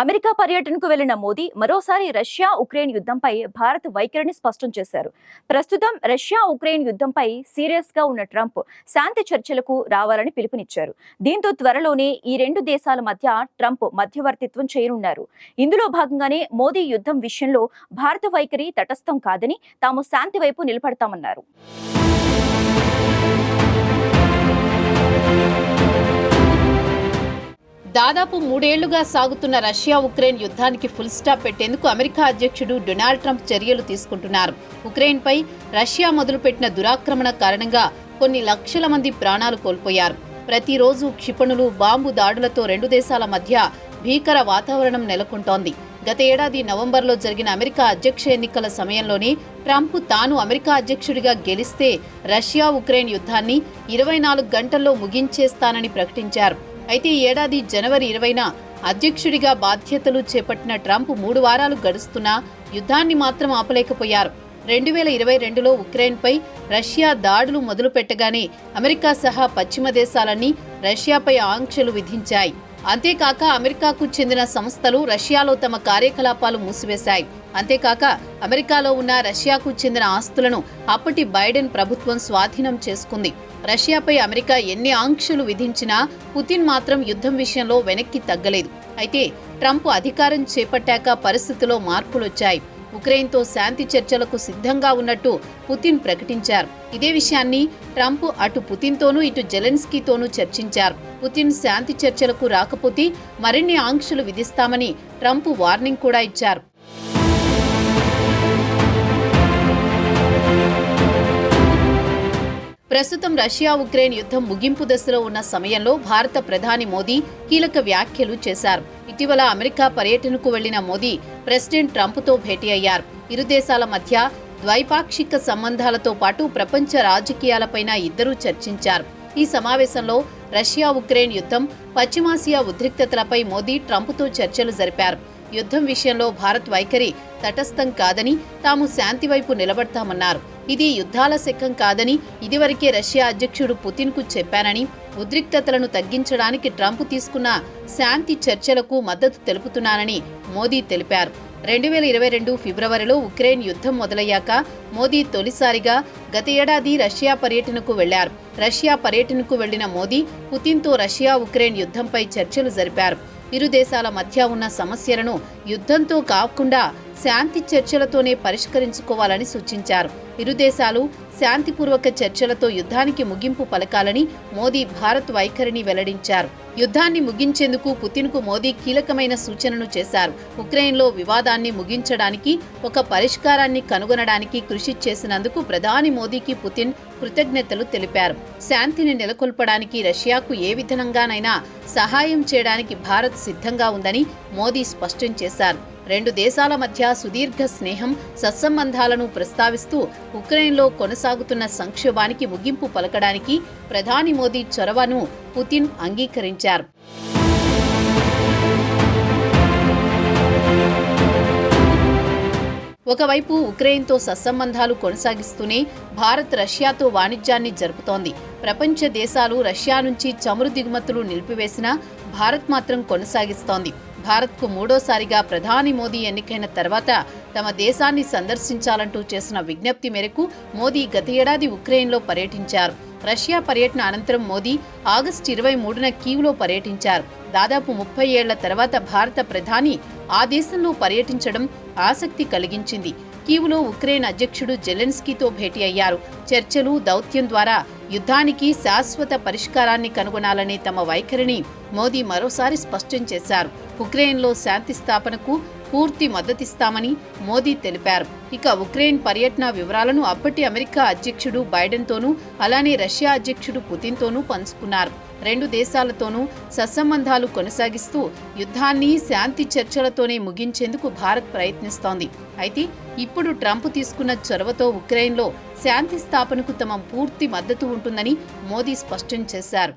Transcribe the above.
America పర్యటనకు వెళ్ళిన మోదీ మరోసారి రష్యా ఉక్రెయిన్ యుద్ధంపై భారత్ వైఖరిని స్పష్టం చేశారు. ప్రస్తుతం రష్యా ఉక్రెయిన్ యుద్ధంపై సీరియస్గా ఉన్న ట్రంప్ శాంతి చర్చలకు రావాలని పిలుపునిచ్చారు. దీంతో త్వరలోనే ఈ రెండు దేశాల మధ్య ట్రంప్ మధ్యవర్తిత్వం చేయనున్నారు. ఇందులో భాగంగానే మోదీ యుద్ధం విషయంలో భారత వైఖరి తటస్థం కాదని తాము శాంతి వైపు నిలబడతామన్నారు. దాదాపు మూడేళ్ళుగా సాగుతున్న రష్యా ఉక్రెయిన్ యుద్ధానికి ఫుల్ స్టాప్ పెట్టేందుకు అమెరికా అధ్యక్షుడు డొనాల్డ్ ట్రంప్ చర్యలు తీసుకుంటున్నారు. ఉక్రెయిన్పై రష్యా మొదలుపెట్టిన దురాక్రమణ కారణంగా కొన్ని లక్షల మంది ప్రాణాలు కోల్పోయారు. ప్రతిరోజు క్షిపణులు బాంబు దాడులతో రెండు దేశాల మధ్య భీకర వాతావరణం నెలకొంటోంది. గత ఏడాది నవంబర్లో జరిగిన అమెరికా అధ్యక్ష ఎన్నికల సమయంలోనే ట్రంప్ తాను అమెరికా అధ్యక్షుడిగా గెలిస్తే రష్యా ఉక్రెయిన్ యుద్ధాన్ని ఇరవై నాలుగు గంటల్లో ముగించేస్తానని ప్రకటించారు. అయితే ఈ ఏడాది జనవరి ఇరవైన అధ్యక్షుడిగా బాధ్యతలు చేపట్టిన ట్రంప్ మూడు వారాలు గడుస్తున్నా యుద్ధాన్ని మాత్రం ఆపలేకపోయారు. రెండు వేల ఇరవై రెండులో ఉక్రెయిన్పై రష్యా దాడులు మొదలుపెట్టగానే అమెరికా సహా పశ్చిమ దేశాలన్నీ రష్యాపై ఆంక్షలు విధించాయి. అంతేకాక అమెరికాకు చెందిన సంస్థలు రష్యాలో తమ కార్యకలాపాలు మూసివేశాయి. అంతేకాక అమెరికాలో ఉన్న రష్యాకు చెందిన ఆస్తులను అప్పటి బైడెన్ ప్రభుత్వం స్వాధీనం చేసుకుంది. రష్యాపై అమెరికా ఎన్ని ఆంక్షలు విధించినా పుతిన్ మాత్రం యుద్ధం విషయంలో వెనక్కి తగ్గలేదు. అయితే ట్రంప్ అధికారం చేపట్టాక పరిస్థితిలో మార్పులొచ్చాయి. ఉక్రెయిన్తో శాంతి చర్చలకు సిద్ధంగా ఉన్నట్టు పుతిన్ ప్రకటించారు. ఇదే విషయాన్ని ట్రంప్ అటు పుతిన్తోనూ ఇటు జెలెన్స్కీతోనూ చర్చించారు. పుతిన్ శాంతి చర్చలకు రాకపోతే మరిన్ని ఆంక్షలు విధిస్తామని ట్రంప్ వార్నింగ్ కూడా ఇచ్చారు. ప్రస్తుతం రష్యా ఉక్రెయిన్ యుద్ధం ముగింపు దశలో ఉన్న సమయంలో భారత ప్రధాని మోదీ కీలక వ్యాఖ్యలు చేశారు. ఇటీవల అమెరికా పర్యటనకు వెళ్ళిన మోదీ ప్రెసిడెంట్ ట్రంప్తో భేటీ అయ్యారు. ఇరు దేశాల మధ్య ద్వైపాక్షిక సంబంధాలతో పాటు ప్రపంచ రాజకీయాలపైన ఇద్దరూ చర్చించారు. ఈ సమావేశంలో రష్యా ఉక్రెయిన్ యుద్ధం పశ్చిమాసియా ఉద్రిక్తతలపై మోదీ ట్రంప్తో చర్చలు జరిపారు. యుద్ధం విషయంలో భారత్ వైఖరి తటస్థం కాదని తాము శాంతి వైపు నిలబడతామన్నారు. ఇది యుద్ధాల శకం కాదని ఇదివరకే రష్యా అధ్యక్షుడు పుతిన్కు చెప్పానని ఉద్రిక్తతలను తగ్గించడానికి ట్రంప్ తీసుకున్న శాంతి చర్చలకు మద్దతు తెలుపుతున్నానని మోదీ తెలిపారు. రెండు వేల ఇరవై రెండు ఫిబ్రవరిలో ఉక్రెయిన్ యుద్ధం మొదలయ్యాక మోదీ తొలిసారిగా గత ఏడాది రష్యా పర్యటనకు వెళ్ళారు. రష్యా పర్యటనకు వెళ్ళిన మోదీ పుతిన్తో రష్యా ఉక్రెయిన్ యుద్ధంపై చర్చలు జరిపారు. ఇరు దేశాల మధ్య ఉన్న సమస్యలను యుద్ధంతో కాకుండా శాంతి చర్చలతోనే పరిష్కరించుకోవాలని సూచించారు. ఇరు దేశాలు శాంతిపూర్వక చర్చలతో యుద్ధానికి ముగింపు పలకాలని మోదీ భారత్ వైఖరిని వెల్లడించారు. యుద్ధాన్ని ముగించేందుకు పుతిన్కు మోదీ కీలకమైన సూచనను చేశారు. ఉక్రెయిన్లో వివాదాన్ని ముగించడానికి ఒక పరిష్కారాన్ని కనుగొనడానికి కృషి చేసినందుకు ప్రధాని మోదీకి పుతిన్ కృతజ్ఞతలు తెలిపారు. శాంతిని నెలకొల్పడానికి రష్యాకు ఏ విధంగానైనా సహాయం చేయడానికి భారత్ సిద్ధంగా ఉందని మోదీ స్పష్టం చేశారు. రెండు దేశాల మధ్య సుదీర్ఘ స్నేహం సత్సంబంధాలను ప్రస్తావిస్తూ ఉక్రెయిన్లో కొనసాగుతున్న సంక్షోభానికి ముగింపు పలకడానికి ప్రధాని మోదీ చొరవను పుతిన్ అంగీకరించారు. ఒకవైపు ఉక్రెయిన్తో సత్సంబంధాలు కొనసాగిస్తూనే భారత్ రష్యాతో వాణిజ్యాన్ని జరుపుతోంది. ప్రపంచ దేశాలు రష్యా నుంచి చమురు దిగుమతులు నిలిపివేసినా భారత్ మాత్రం కొనసాగిస్తోంది. భారత్కు మూడోసారిగా ప్రధాని మోదీ ఎన్నికైన తర్వాత తమ దేశాన్ని సందర్శించాలంటూ చేసిన విజ్ఞప్తి మేరకు మోదీ గత ఏడాది ఉక్రెయిన్లో పర్యటించారు. రష్యా పర్యటన అనంతరం మోదీ ఆగస్టు ఇరవై మూడున కీవ్లో పర్యటించారు. దాదాపు ముప్పై ఏళ్ళ తర్వాత భారత ప్రధాని ఆ దేశంలో పర్యటించడం ఆసక్తి కలిగించింది. కీవ్లో ఉక్రెయిన్ అధ్యక్షుడు జెలెన్స్కీతో భేటీ అయ్యారు. చర్చలు దౌత్యం ద్వారా యుద్ధానికి శాశ్వత పరిష్కారాన్ని కనుగొనాలనే తమ వైఖరిని మోదీ మరోసారి స్పష్టం చేశారు. ఉక్రెయిన్లో శాంతి స్థాపనకు పూర్తి మద్దతిస్తామని మోదీ తెలిపారు. ఇక ఉక్రెయిన్ పర్యటన వివరాలను అప్పటి అమెరికా అధ్యక్షుడు బైడెన్తోనూ అలానే రష్యా అధ్యక్షుడు పుతిన్తోనూ పంచుకున్నారు. రెండు దేశాలతోనూ సత్సంబంధాలు కొనసాగిస్తూ యుద్ధాన్ని శాంతి చర్చలతోనే ముగించేందుకు భారత్ ప్రయత్నిస్తోంది. అయితే ఇప్పుడు ట్రంప్ తీసుకున్న చొరవతో ఉక్రెయిన్లో శాంతి స్థాపనకు తమ పూర్తి మద్దతు ఉంటుందని మోదీ స్పష్టం చేశారు.